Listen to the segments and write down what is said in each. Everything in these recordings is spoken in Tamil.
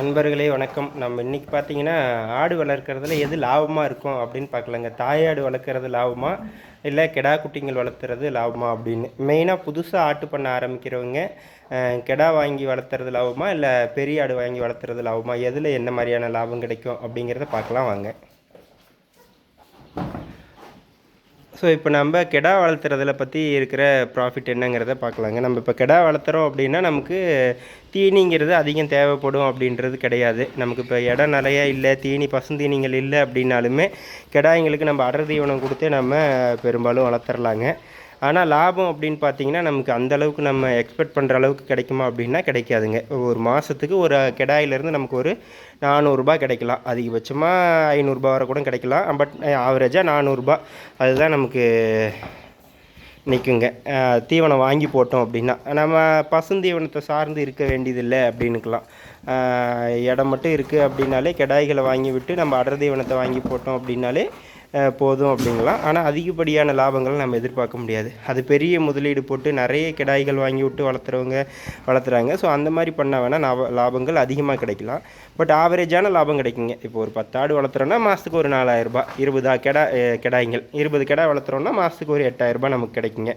நண்பர்களே வணக்கம். நம்ம இன்றைக்கி பார்த்தீங்கன்னா ஆடு வளர்க்குறதுல எது லாபமாக இருக்கும் அப்படின்னு பார்க்கலாங்க. தாயாடு வளர்க்குறது லாபமா? இல்லை கெடா குட்டிங்கள் வளர்த்துறது லாபமா அப்படின்னு? மெயினாக புதுசாக ஆட்டு பண்ண ஆரம்பிக்கிறவங்க கெடா வாங்கி வளர்த்துறது லாபமா? இல்லை பெரிய ஆடு வாங்கி வளர்த்துறது லாபமா? எதில் என்ன மாதிரியான லாபம் கிடைக்கும் அப்படிங்கிறத பார்க்கலாம் வாங்க. ஸோ இப்போ நம்ம கெடா வளர்த்துறதுல பற்றி இருக்கிற ப்ராஃபிட் என்னங்கிறத பார்க்கலாங்க நம்ம இப்போ கெடா வளர்த்துறோம் அப்படின்னா நமக்கு தீனிங்கிறது அதிகம் தேவைப்படும் அப்படின்றது கிடையாது. நமக்கு இப்போ இடம் நிறையா இல்லை தீனி பசுந்தீனிங்கள் இல்லை அப்படின்னாலுமே கெடாய்ங்களுக்கு நம்ம அடர் தீவனம் கொடுத்தே நம்ம பெரும்பாலும் வளர்த்துறலாங்க. ஆனால் லாபம் அப்படின்னு பார்த்தீங்கன்னா நமக்கு அந்த அளவுக்கு நம்ம எக்ஸ்பெக்ட் பண்ணுற அளவுக்கு கிடைக்குமா அப்படின்னா கிடைக்காதுங்க. ஒரு மாதத்துக்கு ஒரு கெடாயிலேருந்து நமக்கு ஒரு நானூறுரூபா கிடைக்கலாம். அதிகபட்சமாக ஐநூறுரூபா வரை கூட கிடைக்கலாம். பட் eh, ஆவரேஜாக நானூறுரூபா அதுதான் நமக்கு நிற்குங்க தீவனம் வாங்கி போட்டோம் அப்படின்னா. நம்ம பசுந்தீவனத்தை சார்ந்து இருக்க வேண்டியதில்லை அப்படின்னுக்கலாம். இடம் மட்டும் இருக்குது அப்படின்னாலே கெடாய்களை வாங்கி விட்டு நம்ம அடர் தீவனத்தை வாங்கி போட்டோம் அப்படின்னாலே போதும் அப்படிங்கலாம். ஆனால் அதிகப்படியான லாபங்களை நம்ம எதிர்பார்க்க முடியாது. அது பெரிய முதலீடு போட்டு நிறைய கிடாய்கள் வாங்கி விட்டு வளர்த்துறவங்க வளர்த்துறாங்க. ஸோ அந்த மாதிரி பண்ணால் வேணால் லாபங்கள் அதிகமாக கிடைக்கலாம். பட் ஆவரேஜான லாபம் கிடைக்குங்க. இப்போ ஒரு பத்து ஆடு வளர்த்துறோன்னா மாதத்துக்கு ஒரு நாலாயிரரூபா இருபதா கெடா கிடாய்கள் கெடாய்கள் இருபது கெடா வளர்த்துறோன்னா மாதத்துக்கு ஒரு எட்டாயிரரூபா நமக்கு கிடைக்குங்க.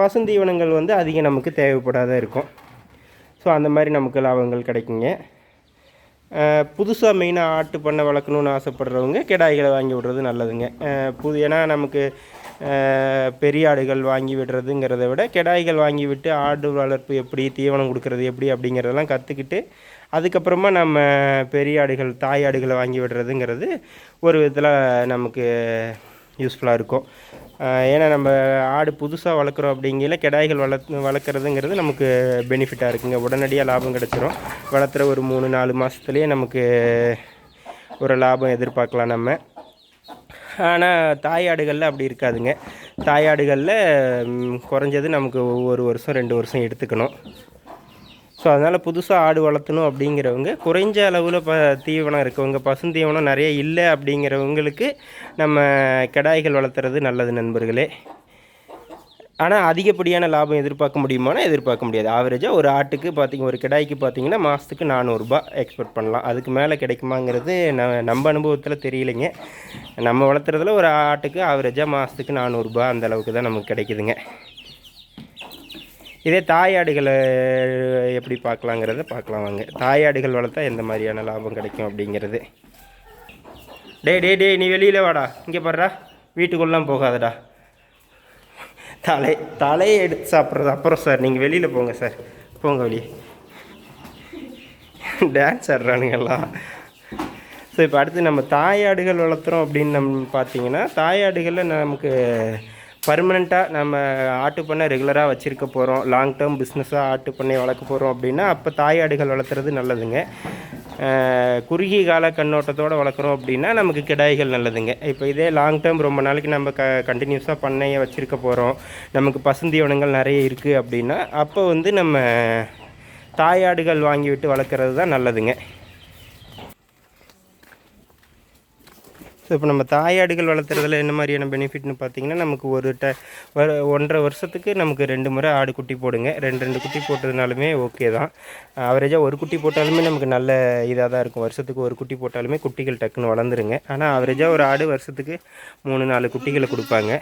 பசுந்தீவனங்கள் வந்து அதிகம் நமக்கு தேவைப்படாத இருக்கும். ஸோ அந்த மாதிரி நமக்கு லாபங்கள் கிடைக்குங்க. புதுசாக மெயினாக ஆட்டு பண்ணை வளர்க்கணுன்னு ஆசைப்படுறவங்க கிடாய்களை வாங்கி விடுறது நல்லதுங்க. புது ஏன்னா நமக்கு பெரிய ஆடுகள் வாங்கி விடுறதுங்கிறத விட கிடாய்கள் வாங்கி விட்டு ஆடு வளர்ப்பு எப்படி தீவனம் கொடுக்கறது எப்படி அப்படிங்கிறதெல்லாம் கற்றுக்கிட்டு அதுக்கப்புறமா நம்ம பெரிய ஆடுகள் தாய் ஆடுகளை வாங்கி விடுறதுங்கிறது ஒரு விதத்தில் நமக்கு யூஸ்ஃபுல்லாக இருக்கும். ஏன்னா நம்ம ஆடு புதுசாக வளர்க்குறோம் அப்படிங்கிற கிடாய்கள் வளர்த்து வளர்க்குறதுங்கிறது நமக்கு பெனிஃபிட்டாக இருக்குங்க. உடனடியாக லாபம் கிடச்சிரும். வளர்த்துற ஒரு மூணு நாலு மாதத்துலேயே நமக்கு ஒரு லாபம் எதிர்பார்க்கலாம் நம்ம. ஆனால் தாயாடுகளில் அப்படி இருக்காதுங்க. தாயாடுகளில் குறைஞ்சது நமக்கு ஒரு வருஷம் ரெண்டு வருஷம் எடுத்துக்கணும். ஸோ அதனால் புதுசாக ஆடு வளர்த்தணும் அப்படிங்கிறவங்க குறைஞ்ச அளவில் ப தீவனம் இருக்கவங்க பசுந்தீவனம் நிறைய இல்லை அப்படிங்கிறவங்களுக்கு நம்ம கிடாய்கள் வளர்த்துறது நல்லது நண்பர்களே. ஆனால் அதிகப்படியான லாபம் எதிர்பார்க்க முடியுமானா எதிர்பார்க்க முடியாது. ஆவரேஜாக ஒரு ஆட்டுக்கு பார்த்திங்க ஒரு கிடாய்க்கு பார்த்தீங்கன்னா மாதத்துக்கு நானூறுரூபா எக்ஸ்பெக்ட் பண்ணலாம். அதுக்கு மேலே கிடைக்குமாங்கிறது ந நம்ம அனுபவத்தில் தெரியலைங்க. நம்ம வளர்த்துறதுல ஒரு ஆட்டுக்கு ஆவரேஜாக மாதத்துக்கு நானூறுரூபா அந்த அளவுக்கு தான் நமக்கு கிடைக்குதுங்க. இதே தாயாடுகளை எப்படி பார்க்கலாங்கிறத பார்க்கலாம் வாங்க. தாயாடுகள் வளர்த்தா எந்த மாதிரியான லாபம் கிடைக்கும் அப்படிங்கிறது. டேய் டேய் டேய் நீ வெளியில் வாடா. இங்கே பாடுறா வீட்டுக்குள்ளலாம் போகாதடா. தலை தலையை எடுத்து சாப்பிட்றது அப்புறம் சார். நீங்கள் வெளியில் போங்க சார். போங்க வெளியே. டான்ஸ் ஆடுறானுங்கெல்லாம் ஸோ இப்போ அடுத்து நம்ம தாயாடுகள் வளர்த்துறோம் அப்படின்னு நம்ம பார்த்தீங்கன்னா தாயாடுகளில் நமக்கு பர்மனெண்ட்டாக நம்ம ஆட்டுப்பண்ணை ரெகுலராக வச்சுருக்க போகிறோம் லாங் டேர்ம் பிஸ்னஸாக ஆட்டு பண்ணை வளர்க்க போகிறோம் அப்படின்னா அப்போ தாயாடுகள் வளர்த்துறது நல்லதுங்க. குறுகிய கால கண்ணோட்டத்தோடு வளர்க்குறோம் அப்படின்னா நமக்கு கிடாய்கள் நல்லதுங்க. இப்போ இதே லாங் டேர்ம் ரொம்ப நாளைக்கு நம்ம க கண்டினியூஸாக பண்ணையை வச்சுருக்க போகிறோம் நமக்கு பசுந்தீவனங்கள் நிறைய இருக்குது அப்படின்னா அப்போ வந்து நம்ம தாயாடுகள் வாங்கி விட்டு வளர்க்குறது தான் நல்லதுங்க. இப்போ நம்ம தாயாடுகள் வளர்த்துறதுல என்ன மாதிரியான பெனிஃபிட்னு பார்த்தீங்கன்னா நமக்கு ஒரு ட ஒன்றரை வருஷத்துக்கு நமக்கு ரெண்டு முறை ஆடு குட்டி போடுங்க. ரெண்டு ரெண்டு குட்டி போட்டதுனாலுமே ஓகே தான். ஆவரேஜாக ஒரு குட்டி போட்டாலுமே நமக்கு நல்ல இதாக தான் இருக்கும். வருஷத்துக்கு ஒரு குட்டி போட்டாலுமே குட்டிகள் டக்குன்னு வளர்ந்துருங்க. ஆனால் ஆவரேஜாக ஒரு ஆடு வருஷத்துக்கு மூணு நாலு குட்டிகளை கொடுப்பாங்க.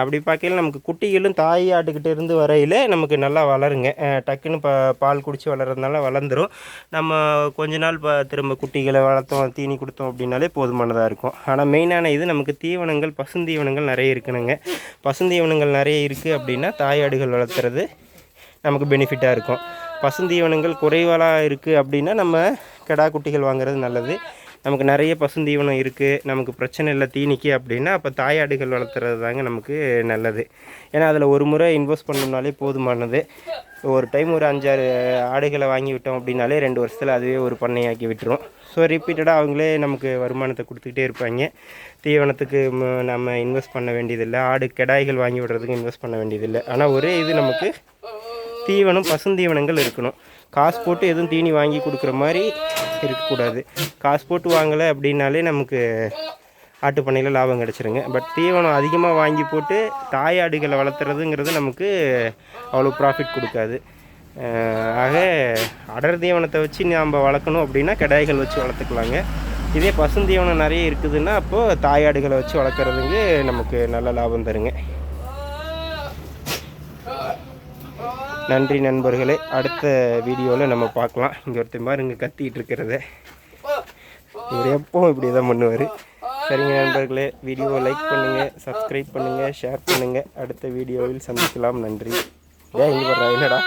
அப்படி பார்க்கையில் நமக்கு குட்டிகளும் தாய் ஆட்டுக்கிட்ட இருந்து வரையில் நமக்கு நல்லா வளருங்க. டக்குன்னு பா பால் குடித்து வளர்கிறதுனால வளர்ந்துரும். நம்ம கொஞ்ச நாள் ப திரும்ப குட்டிகளை வளர்த்தோம் தீனி கொடுத்தோம் அப்படின்னாலே போதுமானதாக இருக்கும். ஆனால் மெயினான இது நமக்கு தீவனங்கள் பசுந்தீவனங்கள் நிறைய இருக்கணுங்க. பசுந்தீவனங்கள் நிறைய இருக்குது அப்படின்னா தாயாடுகள் வளர்த்துறது நமக்கு பெனிஃபிட்டாக இருக்கும். பசுந்தீவனங்கள் குறைவாக இருக்குது அப்படின்னா நம்ம கெடா குட்டிகள் வாங்குறது நல்லது. நமக்கு நிறைய பசுந்தீவனம் இருக்குது நமக்கு பிரச்சனை இல்லை தீனிக்கு அப்படின்னா அப்போ தாயாடுகள் வளர்த்துறது தாங்க நமக்கு நல்லது. ஏன்னா அதில் ஒரு முறை இன்வெஸ்ட் பண்ணோம்னாலே போதுமானது. ஒரு டைம் ஒரு அஞ்சாறு ஆடுகளை வாங்கி விட்டோம் அப்படின்னாலே ரெண்டு வருஷத்தில் அதுவே ஒரு பண்ணையாக்கி விட்டுரும். ஸோ ரிப்பீட்டடாக அவங்களே நமக்கு வருமானத்தை கொடுத்துக்கிட்டே இருப்பாங்க. தீவனத்துக்கு நம்ம இன்வெஸ்ட் பண்ண வேண்டியதில்லை. ஆடு கிடாய்கள் வாங்கி விடுறதுக்கு இன்வெஸ்ட் பண்ண வேண்டியதில்லை. ஆனால் ஒரே இது நமக்கு தீவனம் பசுந்தீவனங்கள் இருக்கணும். காசு போட்டு எதுவும் தீனி வாங்கி கொடுக்குற மாதிரி இருக்கக்கூடாது. காசு போட்டு வாங்கலை அப்படின்னாலே நமக்கு ஆட்டுப்பண்ணையில் லாபம் கிடச்சிருங்க. பட் தீவனம் அதிகமாக வாங்கி போட்டு தாயாடுகளை வளர்த்துறதுங்கிறது நமக்கு அவ்வளோ ப்ராஃபிட் கொடுக்காது. ஆக அடர் தீவனத்தை வச்சு நாம் வளர்க்கணும் அப்படின்னா கிடாய்கள் வச்சு வளர்த்துக்கலாங்க. இதே பசுந்தீவனம் நிறைய இருக்குதுன்னா அப்போது தாயாடுகளை வச்சு வளர்க்குறதுங்க நமக்கு நல்ல லாபம் தருங்க. நன்றி நண்பர்களே அடுத்த வீடியோவில் நம்ம பார்க்கலாம். இங்கே ஒருத்தர் மாதிரி இங்கே கத்திக்கிட்டு இருக்கிறத. இவர் எப்பவும் இப்படி தான் பண்ணுவார். சரிங்க நண்பர்களே வீடியோவை லைக் பண்ணுங்கள் சப்ஸ்கிரைப் பண்ணுங்கள் ஷேர் பண்ணுங்கள் அடுத்த வீடியோவில் சந்திக்கலாம். நன்றி. ஏன் இங்கே வர்றா என்னடா?